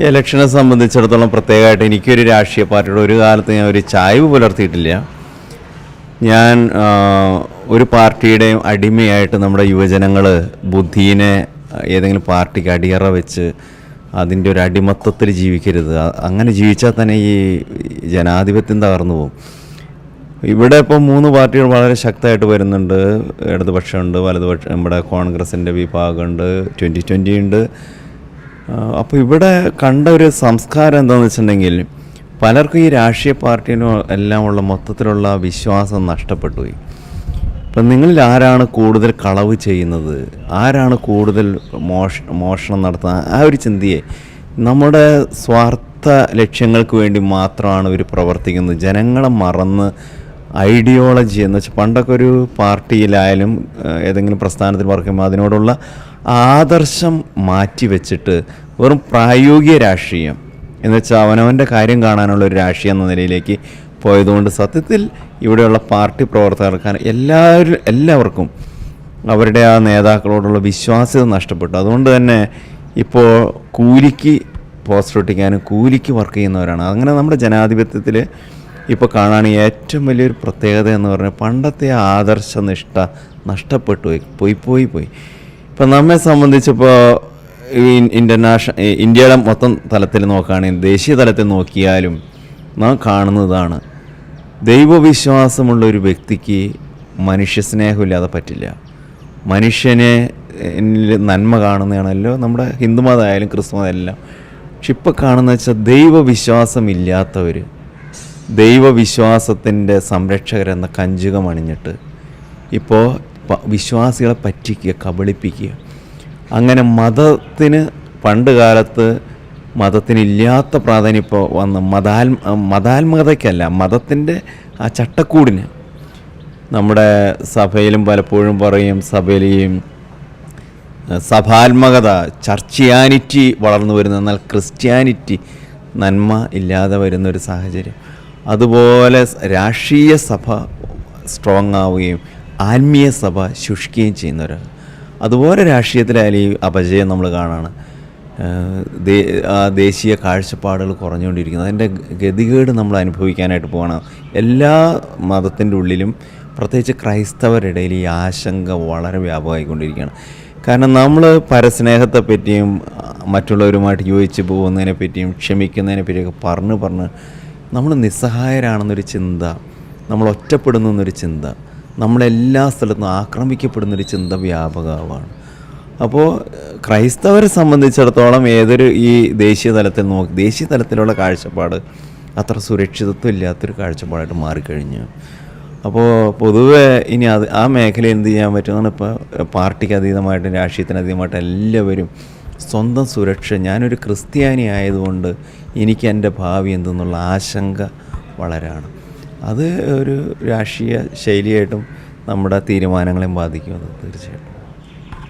ഇലക്ഷനെ സംബന്ധിച്ചിടത്തോളം പ്രത്യേകമായിട്ട് എനിക്കൊരു രാഷ്ട്രീയ പാർട്ടിയുടെ ഒരു കാലത്ത് ഞാൻ ഒരു ചായ്വ് പുലർത്തിയിട്ടില്ല. ഞാൻ ഒരു പാർട്ടിയുടെയും അടിമയായിട്ട് നമ്മുടെ യുവജനങ്ങൾ ബുദ്ധീനെ ഏതെങ്കിലും പാർട്ടിക്ക് അടിയറ വെച്ച് അതിന്റെ ഒരു അടിമത്തത്തിൽ ജീവിക്കരുത്. അങ്ങനെ ജീവിച്ചാൽ തന്നെ ഈ ജനാധിപത്യം തകർന്നു പോകും. ഇവിടെ ഇപ്പോൾ മൂന്ന് പാർട്ടികൾ വളരെ ശക്തമായിട്ട് വരുന്നുണ്ട്. ഇടതുപക്ഷമുണ്ട് വലതുപക്ഷം നമ്മുടെ കോൺഗ്രസിന്റെ വിഭാഗമുണ്ട് ട്വന്റി ട്വന്റി ഉണ്ട്. അപ്പോൾ ഇവിടെ കണ്ട ഒരു സംസ്കാരം എന്താണെന്ന് വെച്ചിട്ടുണ്ടെങ്കിൽ പലർക്കും ഈ രാഷ്ട്രീയ പാർട്ടിയിലും എല്ലാം ഉള്ള മൊത്തത്തിലുള്ള വിശ്വാസം നഷ്ടപ്പെട്ടുപോയി. ഇപ്പം നിങ്ങളിൽ ആരാണ് കൂടുതൽ കളവ് ചെയ്യുന്നത്? ആരാണ് കൂടുതൽ മോഷ മോഷണം നടത്തുന്നത്? ആ ഒരു ചിന്തയെ നമ്മുടെ സ്വാർത്ഥ ലക്ഷ്യങ്ങൾക്ക് വേണ്ടി മാത്രമാണ് ഇവർ പ്രവർത്തിക്കുന്നത്. ജനങ്ങളെ മറന്ന് ഐഡിയോളജി എന്ന് വെച്ചാൽ പണ്ടൊക്കെ ഒരു പാർട്ടിയിലായാലും ഏതെങ്കിലും പ്രസ്ഥാനത്തിൽ വർക്ക് അതിനോടുള്ള ആദർശം മാറ്റിവെച്ചിട്ട് വെറും പ്രായോഗിക രാഷ്ട്രീയം. എന്ന് വെച്ചാൽ അവനവന്റെ കാര്യം കാണാനുള്ള ഒരു രാഷ്ട്രീയം എന്ന നിലയിലേക്ക് പോയതുകൊണ്ട് സത്യത്തിൽ ഇവിടെയുള്ള പാർട്ടി പ്രവർത്തകർക്ക് എല്ലാവരും എല്ലാവർക്കും അവരുടെ ആ നേതാക്കളോടുള്ള വിശ്വാസ്യത നഷ്ടപ്പെട്ടു. അതുകൊണ്ട് തന്നെ ഇപ്പോൾ കൂലിക്ക് പോസ്റ്റർ ഒട്ടിക്കാനും കൂലിക്ക് വർക്ക് ചെയ്യുന്നവരാണ്. അങ്ങനെ നമ്മുടെ ജനാധിപത്യത്തിൽ ഇപ്പോൾ കാണാൻ ഏറ്റവും വലിയൊരു പ്രത്യേകത എന്ന് പറഞ്ഞാൽ പണ്ടത്തെ ആദർശനിഷ്ഠ നഷ്ടപ്പെട്ടു പോയി പോയി പോയി പോയി. ഇപ്പം നമ്മെ സംബന്ധിച്ചിപ്പോൾ ഈ ഇന്റർനാഷണൽ ഇന്ത്യയുടെ മൊത്തം തലത്തിൽ നോക്കുകയാണെങ്കിൽ ദേശീയ തലത്തിൽ നോക്കിയാലും നാം കാണുന്നതാണ് ദൈവവിശ്വാസമുള്ള ഒരു വ്യക്തിക്ക് മനുഷ്യസ്നേഹമില്ലാതെ പറ്റില്ല. മനുഷ്യനെ നന്മ കാണുന്നതാണല്ലോ നമ്മുടെ ഹിന്ദുമതമായാലും ക്രിസ്തുമതം എല്ലാം പക്ഷെ ഇപ്പോൾ കാണുന്ന വെച്ചാൽ ദൈവവിശ്വാസമില്ലാത്തവർ ദൈവവിശ്വാസത്തിന്റെ സംരക്ഷകരെന്ന കഞ്ചുകം അണിഞ്ഞിട്ട് ഇപ്പോൾ വിശ്വാസികളെ പറ്റിക്കുക കബളിപ്പിക്കുക. അങ്ങനെ മതത്തിന് പണ്ട് കാലത്ത് മതത്തിനില്ലാത്ത പ്രാധാന്യം ഇപ്പോൾ വന്ന് മതാൽ മതാത്മകതയ്ക്കല്ല മതത്തിന്റെ ആ ചട്ടക്കൂടിന്. നമ്മുടെ സഭയിലും പലപ്പോഴും പറയും സഭയിലെയും സഭാത്മകത ചർച്ചിയാനിറ്റി വളർന്നു വരുന്ന എന്നാൽ ക്രിസ്ത്യാനിറ്റി നന്മ ഇല്ലാതെ വരുന്ന ഒരു സാഹചര്യം. അതുപോലെ രാഷ്ട്രീയ സഭ സ്ട്രോങ് ആവുകയും ആത്മീയ സഭ ശുഷ്കുകയും ചെയ്യുന്നവർ അതുപോലെ രാഷ്ട്രീയത്തിലായാലും ഈ അപജയം നമ്മൾ കാണാണ്. ദേശീയ കാഴ്ചപ്പാടുകൾ കുറഞ്ഞുകൊണ്ടിരിക്കുന്നത് അതിന്റെ ഗതികേട് നമ്മൾ അനുഭവിക്കാനായിട്ട് പോകണം എല്ലാ മതത്തിന്റെ ഉള്ളിലും പ്രത്യേകിച്ച് ക്രൈസ്തവരിടയിൽ ഈ ആശങ്ക വളരെ വ്യാപകമായിക്കൊണ്ടിരിക്കുകയാണ്. കാരണം നമ്മൾ പരസ്നേഹത്തെ പറ്റിയും മറ്റുള്ളവരുമായിട്ട് യോജിച്ച് പോകുന്നതിനെ പറ്റിയും ക്ഷമിക്കുന്നതിനെ പറ്റിയൊക്കെ പറഞ്ഞ് പറഞ്ഞ് നമ്മൾ നിസ്സഹായരാണെന്നൊരു ചിന്ത നമ്മൾ ഒറ്റപ്പെടുന്നു എന്നൊരു ചിന്ത നമ്മളെല്ലാ സ്ഥലത്തും ആക്രമിക്കപ്പെടുന്നൊരു ചിന്ത വ്യാപകമാണ്. അപ്പോൾ ക്രൈസ്തവരെ സംബന്ധിച്ചിടത്തോളം ഏതൊരു ഈ ദേശീയ തലത്തിൽ നോക്കി ദേശീയ തലത്തിലുള്ള കാഴ്ചപ്പാട് അത്ര സുരക്ഷിതത്വം ഇല്ലാത്തൊരു കാഴ്ചപ്പാടായിട്ട് മാറിക്കഴിഞ്ഞു. അപ്പോൾ പൊതുവെ ഇനി അത് ആ മേഖല എന്ത് ചെയ്യാൻ പറ്റുമെന്നാണ് ഇപ്പോൾ പാർട്ടിക്ക് അതീതമായിട്ടും രാഷ്ട്രീയത്തിന് അതീതമായിട്ടും എല്ലാവരും സ്വന്തം സുരക്ഷ ഞാനൊരു ക്രിസ്ത്യാനി ആയതുകൊണ്ട് എനിക്ക് എന്റെ ഭാവി എന്തെന്നുള്ള ആശങ്ക വളരാണ്. അത് ഒരു രാഷ്ട്രീയ ശൈലിയായിട്ടും നമ്മുടെ തീരുമാനങ്ങളെയും ബാധിക്കും അത് തീർച്ചയായിട്ടും.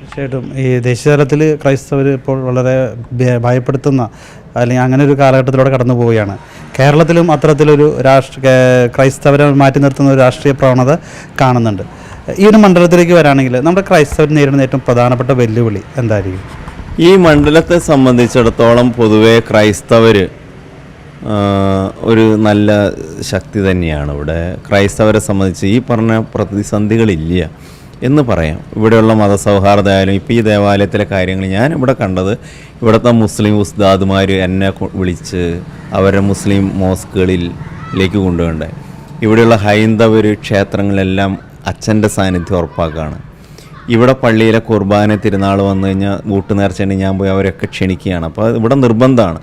തീർച്ചയായിട്ടും. ഈ ദേശീയതലത്തിൽ ക്രൈസ്തവർ ഇപ്പോൾ വളരെ ഭയ- ഭയപ്പെടുത്തുന്ന അല്ലെങ്കിൽ അങ്ങനെ ഒരു കാലഘട്ടത്തിലൂടെ കടന്നു പോവുകയാണ്. കേരളത്തിലും അത്തരത്തിലൊരു രാഷ്ട്ര കേ- ക്രൈസ്തവരെ മാറ്റി നിർത്തുന്ന ഒരു രാഷ്ട്രീയ പ്രവണത കാണുന്നുണ്ട്. ഈ ഒരു മണ്ഡലത്തിലേക്ക് വരാണെങ്കിൽ നമ്മുടെ ക്രൈസ്തവർ നേരിടുന്ന ഏറ്റവും പ്രധാനപ്പെട്ട വെല്ലുവിളി എന്തായിരിക്കും? ഈ മണ്ഡലത്തെ സംബന്ധിച്ചിടത്തോളം പൊതുവേ ക്രൈസ്തവർ ഒരു നല്ല ശക്തി തന്നെയാണ് ഇവിടെ. ക്രൈസ്തവരെ സംബന്ധിച്ച് ഈ പറഞ്ഞ പ്രതിസന്ധികളില്ല എന്ന് പറയാം. ഇവിടെയുള്ള മതസൗഹാർദ്ദമായാലും ഇപ്പോൾ ഈ ദേവാലയത്തിലെ കാര്യങ്ങൾ ഞാൻ ഇവിടെ കണ്ടത് ഇവിടുത്തെ മുസ്ലിം ഉസ്താദുമാർ എന്നെ വിളിച്ച് അവരെ മുസ്ലിം മോസ്കുകളിലേക്ക് കൊണ്ടുപോകേണ്ടത് ഇവിടെയുള്ള ഹൈന്ദവർ ക്ഷേത്രങ്ങളെല്ലാം അച്ഛന്റെ സാന്നിധ്യം ഉറപ്പാക്കുകയാണ് ഇവിടെ പള്ളിയിലെ കുർബാന തിരുനാൾ വന്നു കഴിഞ്ഞാൽ വീട്ടു നേർച്ചയുണ്ടെങ്കിൽ ഞാൻ പോയി അവരൊക്കെ ക്ഷണിക്കുകയാണ്. അപ്പോൾ ഇവിടെ നിർബന്ധമാണ്.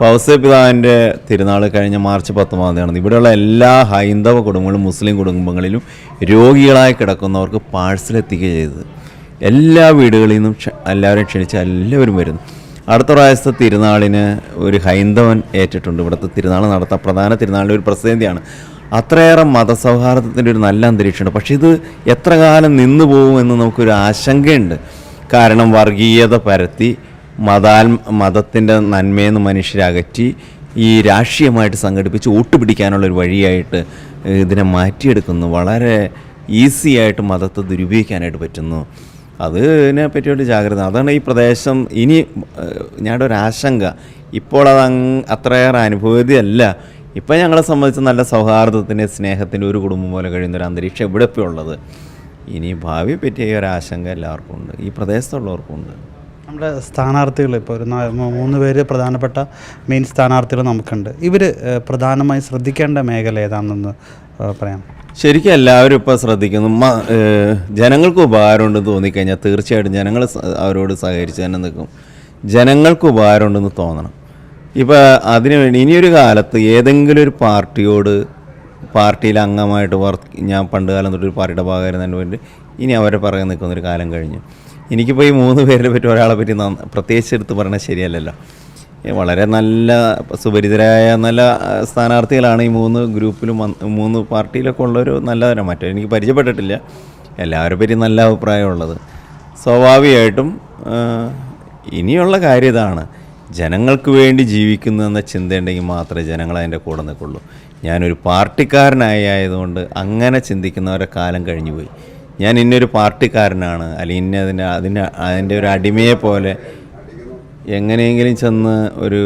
ഇപ്പോൾ ഔസപിതാവിന്റെ തിരുനാൾ കഴിഞ്ഞ മാർച്ച് പത്തൊമ്പതാം തീയതി ഇവിടെയുള്ള എല്ലാ ഹൈന്ദവ കുടുംബങ്ങളും മുസ്ലിം കുടുംബങ്ങളിലും രോഗികളായി കിടക്കുന്നവർക്ക് പാഴ്സൽ എത്തിക്കുക ചെയ്തത്. എല്ലാ വീടുകളിൽ നിന്നും എല്ലാവരും ക്ഷണിച്ച് എല്ലാവരും വരുന്നു. അടുത്ത പ്രാവശ്യത്തെ തിരുനാളിന് ഒരു ഹൈന്ദവൻ ഏറ്റിട്ടുണ്ട്. ഇവിടുത്തെ തിരുനാൾ നടത്താൻ പ്രധാന തിരുനാളിന്റെ ഒരു പ്രസിദ്ധിയാണ് അത്രയേറെ മതസൗഹാർദ്ദത്തിന്റെ ഒരു നല്ല അന്തരീക്ഷമുണ്ട്. പക്ഷേ ഇത് എത്ര കാലം നിന്നു പോകുമെന്ന് നമുക്കൊരു ആശങ്കയുണ്ട്. കാരണം വർഗീയത പരത്തി മതാൽ മതത്തിന്റെ നന്മയെന്ന് മനുഷ്യരകറ്റി ഈ രാഷ്ട്രീയമായിട്ട് സംഘടിപ്പിച്ച് വോട്ട് പിടിക്കാനുള്ളൊരു വഴിയായിട്ട് ഇതിനെ മാറ്റിയെടുക്കുന്നു. വളരെ ഈസിയായിട്ട് മതത്തെ ദുരുപയോഗിക്കാനായിട്ട് പറ്റുന്നു. അതിനെ പറ്റിയൊരു ജാഗ്രത. അതാണ് ഈ പ്രദേശം. ഇനി ഞങ്ങളുടെ ഒരു ആശങ്ക. ഇപ്പോൾ അത് അത്രയേറെ അനുഭൂതിയല്ല ഇപ്പം ഞങ്ങളെ സംബന്ധിച്ച് നല്ല സൗഹാർദ്ദത്തിന്റെ സ്നേഹത്തിന്റെ ഒരു കുടുംബം പോലെ കഴിയുന്ന ഒരു അന്തരീക്ഷം ഇവിടെ ഇപ്പോൾ ഉള്ളത് ഇനി ഭാവിയെ പറ്റിയ ഒരു ആശങ്ക എല്ലാവർക്കും ഉണ്ട്. ഈ പ്രദേശത്തുള്ളവർക്കും ഉണ്ട്. നമ്മുടെ സ്ഥാനാർത്ഥികൾ ഇപ്പോൾ ഒരു മൂന്ന് പേര് പ്രധാനപ്പെട്ട മെയിൻ സ്ഥാനാർത്ഥികൾ നമുക്കുണ്ട്. ഇവർ പ്രധാനമായി ശ്രദ്ധിക്കേണ്ട മേഖല ഏതാണെന്ന് പറയാം. ശരിക്കും എല്ലാവരും ഇപ്പോൾ ശ്രദ്ധിക്കുന്നു. ജനങ്ങൾക്ക് ഉപകാരമുണ്ടെന്ന് തോന്നിക്കഴിഞ്ഞാൽ തീർച്ചയായിട്ടും ജനങ്ങൾ അവരോട് സഹകരിച്ച് തന്നെ നിൽക്കും. ജനങ്ങൾക്ക് ഉപകാരമുണ്ടെന്ന് തോന്നണം. ഇപ്പോൾ അതിന് വേണ്ടി ഇനിയൊരു കാലത്ത് ഏതെങ്കിലും ഒരു പാർട്ടിയോട് പാർട്ടിയിൽ അംഗമായിട്ട് വർക്ക് ഞാൻ പണ്ട് കാലം തൊട്ടൊരു പാർട്ടിയുടെ ഭാഗമായിരുന്നതിന് വേണ്ടി ഇനി അവരെ പറയാൻ നിൽക്കുന്നൊരു കാലം കഴിഞ്ഞു. എനിക്കിപ്പോൾ ഈ മൂന്ന് പേരെ പറ്റി ഒരാളെ പറ്റി പ്രത്യേകിച്ച് എടുത്ത് പറഞ്ഞാൽ ശരിയല്ലല്ലോ. വളരെ നല്ല സുപരിതരായ നല്ല സ്ഥാനാർത്ഥികളാണ് ഈ മൂന്ന് ഗ്രൂപ്പിലും മൂന്ന് പാർട്ടിയിലൊക്കെ ഉള്ളൊരു നല്ലതരം മറ്റേ എനിക്ക് പരിചയപ്പെട്ടിട്ടില്ല. എല്ലാവരെ പറ്റി നല്ല അഭിപ്രായമുള്ളത്. സ്വാഭാവികമായിട്ടും ഇനിയുള്ള കാര്യം ഇതാണ്. ജനങ്ങൾക്ക് വേണ്ടി ജീവിക്കുന്നു എന്ന ചിന്തയുണ്ടെങ്കിൽ മാത്രമേ ജനങ്ങൾ അതിന്റെ കൂടെ നിൽക്കുള്ളൂ. ഞാനൊരു പാർട്ടിക്കാരനായി ആയതുകൊണ്ട് അങ്ങനെ ചിന്തിക്കുന്നവരെ കാലം കഴിഞ്ഞു പോയി ഞാൻ ഇന്നൊരു പാർട്ടിക്കാരനാണ്. അല്ലെങ്കിൽ ഇന്ന അതിന്റെ അതിന്റെ അതിന്റെ ഒരു അടിമയെ പോലെ എങ്ങനെയെങ്കിലും ചെന്ന് ഒരു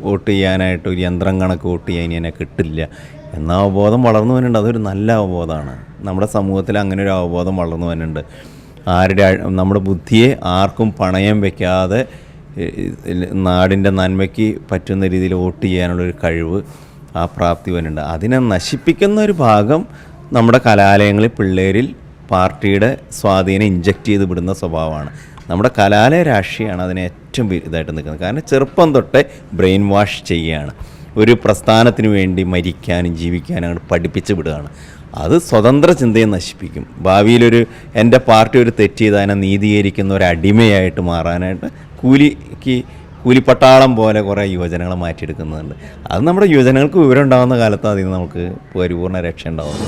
വോട്ട് ചെയ്യാനായിട്ട് ഒരു യന്ത്രം കണക്ക് വോട്ട് ചെയ്യാൻ എന്നെ കിട്ടില്ല. എന്ന അവബോധം വളർന്നു വരുന്നുണ്ട്. അതൊരു നല്ല അവബോധമാണ്. നമ്മുടെ സമൂഹത്തിൽ അങ്ങനെ ഒരു അവബോധം വളർന്നു വരുന്നുണ്ട്. ആരുടെ നമ്മുടെ ബുദ്ധിയെ ആർക്കും പണയം വെക്കാതെ നാടിന്റെ നന്മയ്ക്ക് പറ്റുന്ന രീതിയിൽ വോട്ട് ചെയ്യാനുള്ളൊരു കഴിവ് ആ പ്രാപ്തി വരുന്നുണ്ട്. അതിനെ നശിപ്പിക്കുന്ന ഒരു ഭാഗം നമ്മുടെ കലാലയങ്ങളിൽ പിള്ളേരിൽ പാർട്ടിയുടെ സ്വാധീനം ഇഞ്ചക്റ്റ് ചെയ്ത് വിടുന്ന സ്വഭാവമാണ്. നമ്മുടെ കലാലയ രാഷ്ട്രീയമാണ് അതിനെ ഏറ്റവും ഇതായിട്ട് നിൽക്കുന്നത്. കാരണം ചെറുപ്പം തൊട്ടേ ബ്രെയിൻ വാഷ് ചെയ്യുകയാണ്. ഒരു പ്രസ്ഥാനത്തിന് വേണ്ടി മരിക്കാനും ജീവിക്കാനും അങ്ങോട്ട് പഠിപ്പിച്ച് വിടുകയാണ്. അത് സ്വതന്ത്ര ചിന്തയെ നശിപ്പിക്കും. ഭാവിയിലൊരു എന്റെ പാർട്ടി ഒരു തെറ്റ് ചെയ്ത് അതിനെ നീതീകരിക്കുന്ന ഒരു അടിമയായിട്ട് മാറാനായിട്ട് കൂലിക്ക് കൂലിപ്പട്ടാളം പോലെ കുറേ യുവജനങ്ങളെ മാറ്റിയെടുക്കുന്നുണ്ട്. അത് നമ്മുടെ യുവജനങ്ങൾക്ക് വിവരം ഉണ്ടാകുന്ന കാലത്ത് അതിൽ നിന്ന് നമുക്ക് പരിപൂർണ രക്ഷ ഉണ്ടാവും